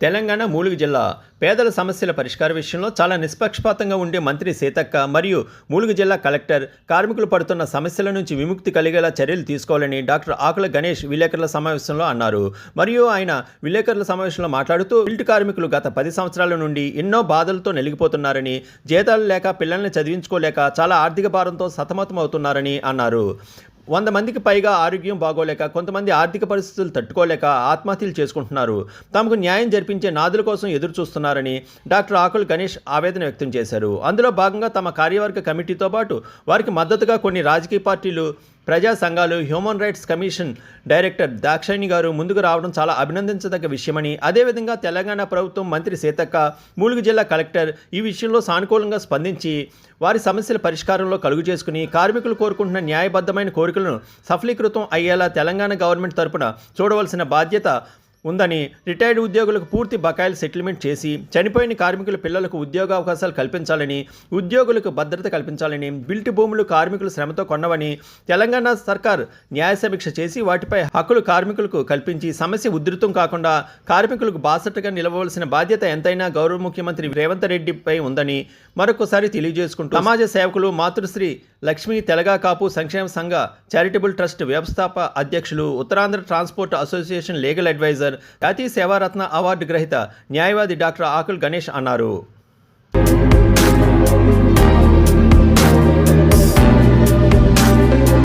తెలంగాణ మూలుగు జిల్లా పేదల సమస్యల పరిష్కార విషయంలో చాలా నిష్పక్షపాతంగా ఉండే మంత్రి సీతక్క మరియు మూలుగు జిల్లా కలెక్టర్ కార్మికులు పడుతున్న సమస్యల నుంచి విముక్తి కలిగేలా చర్యలు తీసుకోవాలని డాక్టర్ ఆకుల గణేష్ విలేకరుల సమావేశంలో అన్నారు. మరియు ఆయన విలేకరుల సమావేశంలో మాట్లాడుతూ బిల్ట్ కార్మికులు గత పది సంవత్సరాల నుండి ఎన్నో బాధలతో నలిగిపోతున్నారని జీతాలు లేక పిల్లల్ని చదివించుకోలేక చాలా ఆర్థిక భారంతో సతమతం అవుతున్నారని అన్నారు. వంద మందికి పైగా ఆరోగ్యం బాగోలేక కొంతమంది ఆర్థిక పరిస్థితులు తట్టుకోలేక ఆత్మహత్యలు చేసుకుంటున్నారు. తమకు న్యాయం జరిపించే నాదుల కోసం ఎదురు చూస్తున్నారని డాక్టర్ ఆకుల్ గణేష్ ఆవేదన వ్యక్తం చేశారు. అందులో భాగంగా తమ కార్యవర్గ కమిటీతో పాటు వారికి మద్దతుగా కొన్ని రాజకీయ పార్టీలు ప్రజా సంఘాలు human rights commission director Dakshayini garu ముందుకు రావడం చాలా అభినందించదగ్గ విషయమని అదేవిధంగా తెలంగాణ ప్రభుత్వం మంత్రి సీతక్క మూలుగు జిల్లా కలెక్టర్ ఈ విషయంలో సానుకూలంగా స్పందించి వారి సమస్యల పరిష్కారంలో కలుగు చేసుకుని కార్మికులు కోరుకుంటున్న న్యాయబద్ధమైన కోరికలను సఫలీకృతం అయ్యేలా తెలంగాణ గవర్నమెంట్ తరపున చూడవలసిన బాధ్యత ఉందని రిటైర్డ్ ఉద్యోగులకు పూర్తి బకాయిలు సెటిల్మెంట్ చేసి చనిపోయిన కార్మికుల పిల్లలకు ఉద్యోగ అవకాశాలు కల్పించాలని ఉద్యోగులకు భద్రత కల్పించాలని బిల్ట్ భూములు కార్మికులు శ్రమతో కొన్నవని తెలంగాణ సర్కార్ న్యాయ సమీక్ష చేసి వాటిపై హక్కులు కార్మికులకు కల్పించి సమస్య ఉధృతం కాకుండా కార్మికులకు బాసటగా నిలవవలసిన బాధ్యత ఎంతైనా గౌరవ ముఖ్యమంత్రి రేవంత్ రెడ్డిపై ఉందని మరొకసారి తెలియజేసుకుంటూ సమాజ సేవకులు మాతృశ్రీ లక్ష్మీ తెలగా కాపు సంక్షేమ సంఘ చారిటబుల్ ట్రస్ట్ వ్యవస్థాప అధ్యక్షులు Uttarandhra transport association legal adviser జాతీయ సేవారత్న అవార్డు గ్రహీత న్యాయవాది డాక్టర్ ఆకుల్ గణేష్ అన్నారు.